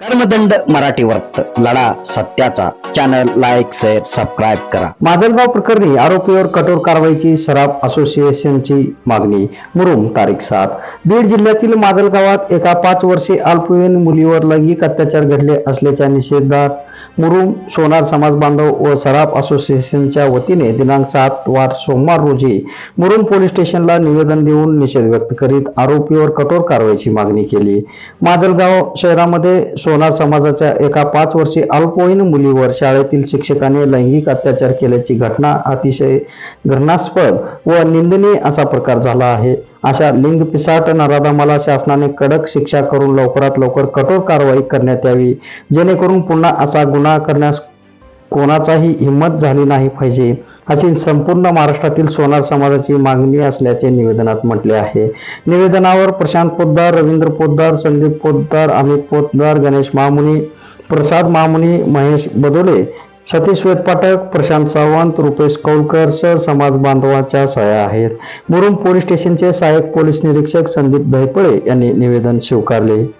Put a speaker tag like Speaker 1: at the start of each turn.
Speaker 1: कर्मदंड मराठी वर्त लढा सत्याचा. चॅनल लाईक शेअर सबस्क्राईब करा.
Speaker 2: माजलगाव प्रकरणी आरोपीवर कठोर कारवाईची सराफ असोसिएशनची मागणी. मुरुम तारीख सात. बीड जिल्ह्यातील माजलगावात एका पाच वर्षी अल्पवयीन मुलीवर लैंगिक अत्याचार घडले असल्याच्या निषेधात मुरुम सोनार समाज बांधव व सराफ असोसिएशनच्या वतीने दिनांक सात वार सोमवार रोजी मुरुम पोलीस स्टेशनला निवेदन देऊन निषेध व्यक्त करीत आरोपीवर कठोर कारवाईची मागणी केली. माजलगाव शहरामध्ये सोनार समाजाच्या एका पाच वर्षी अल्पवयीन मुलीवर शाळेतील शिक्षकाने लैंगिक अत्याचार केल्याची घटना अतिशय घटनास्पद व निंदनीय असा प्रकार झाला आहे. अशा लिंग पिसाट नराधमाला शासनाने कडक शिक्षा करून लवकरात लवकर कठोर कारवाई करण्यात यावी. जेणेकरून पुन्हा असा गुन्हा करण्यास कोणाचाही हिंमत झाली नाही पाहिजे अशी संपूर्ण महाराष्ट्रातील सोनार समाजाची मागणी असल्याचे निवेदनात म्हटले आहे. निवेदनावर प्रशांत पोद्दार रवींद्र पोद्दार संदीप पोद्दार अमित पोद्दार गणेश महामुनी प्रसाद महामुनी महेश बदोले सतीश वेदपाठक प्रशांत सावंत रुपेश कौलकर सह समाज बांधवाच्या सह्या आहेत. मुरुम पोलीस स्टेशनचे सहाय्यक पोलीस निरीक्षक संदीप दहिपळे यांनी निवेदन स्वीकारले.